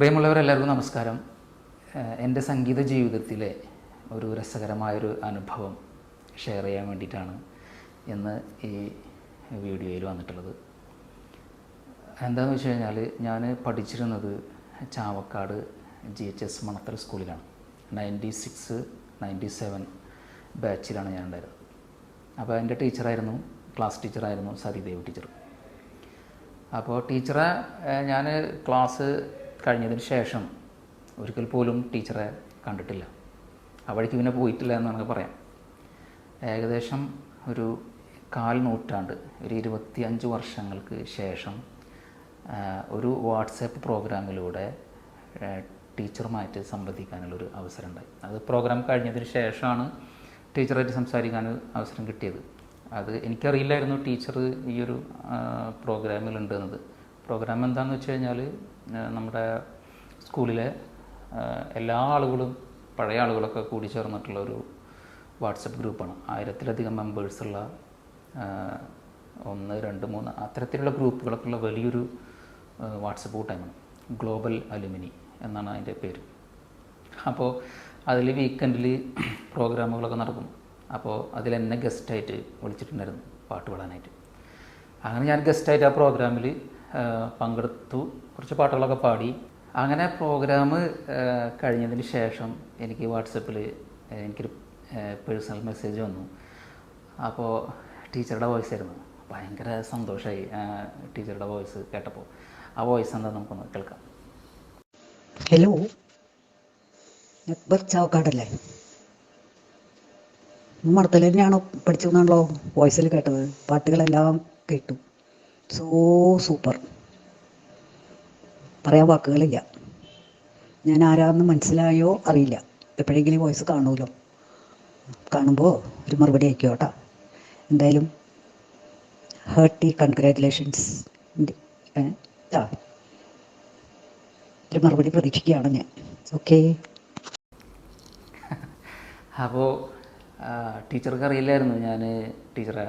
പ്രിയമുള്ളവരെല്ലാവർക്കും നമസ്കാരം. എന്റെ സംഗീത ജീവിതത്തിലെ ഒരു രസകരമായൊരു അനുഭവം ഷെയർ ചെയ്യാൻ വേണ്ടിയിട്ടാണ് ഇന്ന് ഈ വീഡിയോയിൽ വന്നിട്ടുള്ളത്. എന്താണെന്ന് വെച്ച് കഴിഞ്ഞാൽ ഞാൻ പഠിച്ചിരുന്നത് Chavakkad G H S Manathala സ്കൂളിലാണ്. നയന്റി സിക്സ് നയന്റി സെവൻ ബാച്ചിലാണ് ഞാൻ ഉണ്ടായിരുന്നത് അപ്പോൾ എന്റെ ടീച്ചറായിരുന്നു ക്ലാസ് ടീച്ചറായിരുന്നു സതിദേവ് ടീച്ചർ അപ്പോൾ ടീച്ചറെ ഞാൻ ക്ലാസ് കഴിഞ്ഞതിന് ശേഷം ഒരിക്കൽ പോലും ടീച്ചറെ കണ്ടിട്ടില്ല. ആ വഴിക്ക് പിന്നെ പോയിട്ടില്ല എന്ന് നമുക്ക് പറയാം. ഏകദേശം ഒരു കാൽ നൂറ്റാണ്ട് ഒരു ഇരുപത്തി അഞ്ച് വർഷങ്ങൾക്ക് ശേഷം ഒരു വാട്സാപ്പ് പ്രോഗ്രാമിലൂടെ ടീച്ചറുമായിട്ട് സംവദിക്കാനുള്ളൊരു അവസരം ഉണ്ടായി അത് പ്രോഗ്രാം കഴിഞ്ഞതിന് ശേഷമാണ് ടീച്ചറായിട്ട് സംസാരിക്കാൻ അവസരം കിട്ടിയത്. അത് എനിക്കറിയില്ലായിരുന്നു ടീച്ചർ ഈ ഒരു പ്രോഗ്രാമിലുണ്ട് എന്നത് പ്രോഗ്രാം എന്താണെന്ന് വെച്ച് കഴിഞ്ഞാൽ നമ്മുടെ സ്കൂളിലെ എല്ലാ ആളുകളും പഴയ ആളുകളൊക്കെ കൂടി ചേർന്നിട്ടുള്ള ഒരു വാട്സപ്പ് ഗ്രൂപ്പാണ്. ആയിരത്തിലധികം മെമ്പേഴ്സുള്ള ഒന്ന് രണ്ട് മൂന്ന് അത്തരത്തിലുള്ള ഗ്രൂപ്പുകളൊക്കെ ഉള്ള വലിയൊരു വാട്സപ്പ് കൂട്ടായ്മ ഗ്ലോബൽ അലുമിനി എന്നാണ് അതിന്റെ പേര്. അപ്പോൾ അതിൽ വീക്കെൻഡിൽ പ്രോഗ്രാമുകളൊക്കെ നടക്കും. അപ്പോൾ അതിൽ എന്നെ ഗസ്റ്റായിട്ട് വിളിച്ചിട്ടുണ്ടായിരുന്നു പാട്ട് പാടാനായിട്ട്. അങ്ങനെ ഞാൻ ഗസ്റ്റായിട്ട് ആ പ്രോഗ്രാമിൽ പങ്കെടുത്തു. കുറച്ച് പാട്ടുകളൊക്കെ പാടി. അങ്ങനെ പ്രോഗ്രാം കഴിഞ്ഞതിന് ശേഷം എനിക്ക് വാട്സപ്പിൽ എനിക്കൊരു പേഴ്സണൽ മെസ്സേജ് വന്നു. അപ്പോൾ ടീച്ചറുടെ വോയിസ് ആയിരുന്നു. ഭയങ്കര സന്തോഷമായി ടീച്ചറുടെ വോയിസ് കേട്ടപ്പോൾ ആ വോയിസ് എന്താ നമുക്കൊന്ന് കേൾക്കാം. ഹലോ അക്ബർ ചാവക്കാടല്ലേ? മടത്തൽ തന്നെയാണോ പഠിച്ചതെന്നാണല്ലോ വോയിസിൽ കേട്ടത്. പാട്ടുകളെല്ലാം കേട്ടു. സോ സൂപ്പർ പറയാൻ വാക്കുകളില്ല. ഞാൻ ആരാന്ന് മനസ്സിലായോ? അറിയില്ല. എപ്പോഴെങ്കിലും വോയിസ് കാണുമല്ലോ. കാണുമ്പോൾ ഒരു മറുപടി അയക്കോട്ടാ കേട്ടോ. എന്തായാലും ഹേർട്ടി കൺഗ്രാറ്റുലേഷൻസ് ഒരു മറുപടി പ്രതീക്ഷിക്കുകയാണ് ഞാൻ. ഓക്കെ അപ്പോൾ ടീച്ചർക്ക് അറിയില്ലായിരുന്നു. ഞാൻ ടീച്ചറെ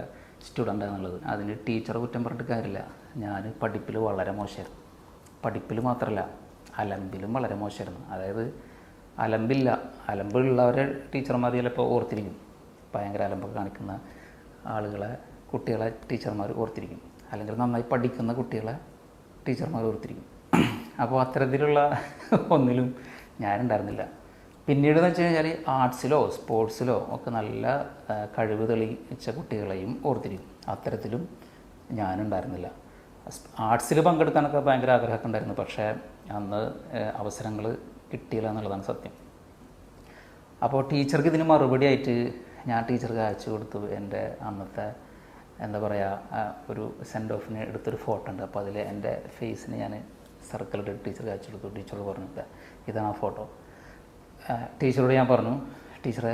സ്റ്റുഡന്റ് എന്നുള്ളത് അതിന് ടീച്ചർ കുറ്റം പറഞ്ഞിട്ട് കാര്യമില്ല. ഞാൻ പഠിപ്പിൽ വളരെ മോശമായിരുന്നു പഠിപ്പിൽ മാത്രമല്ല അലമ്പിലും വളരെ മോശമായിരുന്നു അതായത് അലമ്പില്ല. അലമ്പുള്ളവരെ ടീച്ചർമാർ ചിലപ്പോൾ ഓർത്തിരിക്കും. ഭയങ്കര അലമ്പൊക്കെ കാണിക്കുന്ന ആളുകളെ കുട്ടികളെ ടീച്ചർമാർ ഓർത്തിരിക്കും. അല്ലെങ്കിൽ നന്നായി പഠിക്കുന്ന കുട്ടികളെ ടീച്ചർമാർ ഓർത്തിരിക്കും. അപ്പോൾ അത്തരത്തിലുള്ള ഒന്നിലും ഞാനുണ്ടായിരുന്നില്ല. പിന്നീട് എന്ന് വെച്ച് കഴിഞ്ഞാൽ ആർട്സിലോ സ്പോർട്സിലോ ഒക്കെ നല്ല കഴിവ് തെളിയിച്ച കുട്ടികളെയും ഓർത്തിരിക്കും. അത്തരത്തിലും ഞാനുണ്ടായിരുന്നില്ല. ആർട്സിൽ പങ്കെടുക്കാനൊക്കെ ഭയങ്കര ആഗ്രഹമൊക്കെ ഉണ്ടായിരുന്നു പക്ഷേ അന്ന് അവസരങ്ങൾ കിട്ടിയില്ല എന്നുള്ളതാണ് സത്യം. അപ്പോൾ ടീച്ചർക്ക് ഇതിന് മറുപടി ആയിട്ട് ഞാൻ ടീച്ചർക്ക് അയച്ചു കൊടുത്തു. എന്റെ അന്നത്തെ എന്താ പറയുക ഒരു സെൻഡ് ഓഫിന് എടുത്തൊരു ഫോട്ടോ ഉണ്ട്. അപ്പോൾ അതിൽ എന്റെ ഫേസിന് ഞാൻ സർക്കിളിട്ട് ടീച്ചർക്ക് അയച്ചു കൊടുത്തു. ടീച്ചർ പറഞ്ഞിട്ട് "ദാ, ഇതാണ് ആ ഫോട്ടോ ടീച്ചറോട് ഞാൻ പറഞ്ഞു ടീച്ചർ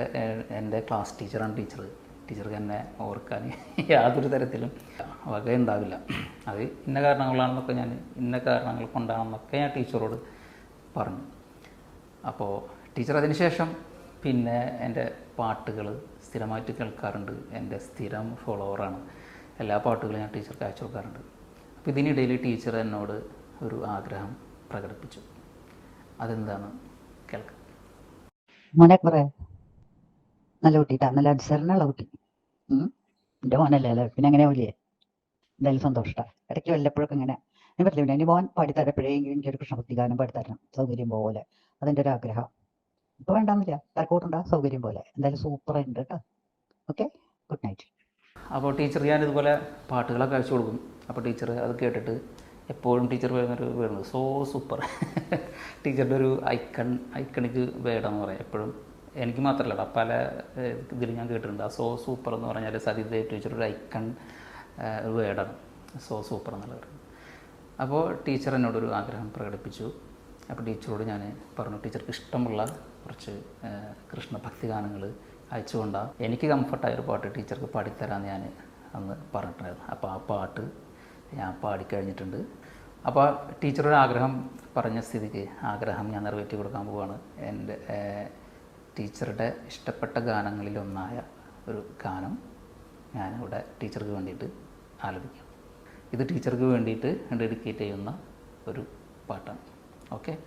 എന്റെ ക്ലാസ് ടീച്ചറാണ് ടീച്ചർ ടീച്ചർക്ക് എന്നെ ഓർക്കാൻ യാതൊരു തരത്തിലും വകയുണ്ടാവില്ല അത് ഇന്ന കാരണങ്ങളാണെന്നൊക്കെ ഞാൻ ഇന്ന കാരണങ്ങൾ കൊണ്ടാണെന്നൊക്കെ ഞാൻ ടീച്ചറോട് പറഞ്ഞു. അപ്പോൾ ടീച്ചർ അതിനുശേഷം പിന്നെ എന്റെ പാട്ടുകൾ സ്ഥിരമായിട്ട് കേൾക്കാറുണ്ട്. എന്റെ സ്ഥിരം ഫോളോവറാണ്. എല്ലാ പാട്ടുകളും ഞാൻ ടീച്ചർക്ക് അയച്ചു കൊടുക്കാറുണ്ട്. അപ്പോൾ ഇതിനിടയിൽ ടീച്ചർ എന്നോട് ഒരു ആഗ്രഹം പ്രകടിപ്പിച്ചു. അതെന്താണ്? കേൾക്കാം. മോനെ കുറെ. നല്ല കുട്ടിട്ടാ. നല്ല അനുസരണമുള്ള കുട്ടി. ഉം. എന്റെ മോനല്ലേ അല്ലേ പിന്നെ അങ്ങനെ വലിയ എന്തായാലും സന്തോഷട്ടാ ഇടയ്ക്ക് വല്ലപ്പോഴൊക്കെ ഇങ്ങനെ. ഞാൻ പറ്റില്ല എന്റെ മോൻ പാടിത്തരാം. എപ്പോഴെങ്കിലും എനിക്കൊരു കൃഷ്ണഭക്തി ഗാനം പാടിത്തരണം. സൗകര്യം പോലെ. അതെന്റെ ഒരു ആഗ്രഹം. ഇപ്പൊ വേണ്ടാന്നില്ല. തരക്കൂട്ടുണ്ടാ. സൗകര്യം പോലെ. എന്തായാലും സൂപ്പർ ഉണ്ട് കേട്ടോ. ഓക്കെ? Good night. അപ്പോൾ ടീച്ചർ ഞാൻ ഇതുപോലെ പാട്ടുകളൊക്കെ അയച്ചു കൊടുക്കും അപ്പോൾ ടീച്ചർ അത് കേട്ടിട്ട് എപ്പോഴും ടീച്ചർ പറയുന്നൊരു വേർഡ്. സോ സൂപ്പർ ടീച്ചറുടെ ഒരു ഐക്കൺ ഐക്കണിക്ക് വേർഡെന്ന് പറയാം എപ്പോഴും. എനിക്ക് മാത്രമല്ല പല ഇതിൽ ഞാൻ കേട്ടിട്ടുണ്ട്. ആ സോ സൂപ്പർ എന്ന് പറഞ്ഞാൽ സതീദേവ് ടീച്ചർ ഒരു ഐക്കൺ ഒരു വേർഡാണ്. സോ സൂപ്പർ എന്നുള്ളത് അപ്പോൾ ടീച്ചർ എന്നോടൊരു ആഗ്രഹം പ്രകടിപ്പിച്ചു. അപ്പോൾ ടീച്ചറോട് ഞാൻ പറഞ്ഞു ടീച്ചർക്ക് ഇഷ്ടമുള്ള കുറച്ച് കൃഷ്ണഭക്തി ഗാനങ്ങൾ അയച്ചുകൊണ്ടാണ് എനിക്ക് കംഫർട്ടായ ഒരു പാട്ട് ടീച്ചർക്ക് പാടിത്തരാമെന്ന് ഞാൻ അന്ന് പറഞ്ഞിട്ടുണ്ടായിരുന്നു. അപ്പോൾ ആ പാട്ട് ഞാൻ പാടിക്കഴിഞ്ഞിട്ടുണ്ട്. അപ്പോൾ ടീച്ചറുടെ ആഗ്രഹം പറഞ്ഞ സ്ഥിതിക്ക് ആഗ്രഹം ഞാൻ നിറവേറ്റി കൊടുക്കാൻ പോവാണ്. എന്റെ ടീച്ചറുടെ ഇഷ്ടപ്പെട്ട ഗാനങ്ങളിലൊന്നായ ഒരു ഗാനം ഞാനിവിടെ ടീച്ചർക്ക് വേണ്ടിയിട്ട് ആലപിക്കാം. ഇത് ടീച്ചർക്ക് വേണ്ടിയിട്ട് ഡെഡിക്കേറ്റ് ചെയ്യുന്ന ഒരു പാട്ടാണ്. ഓക്കെ?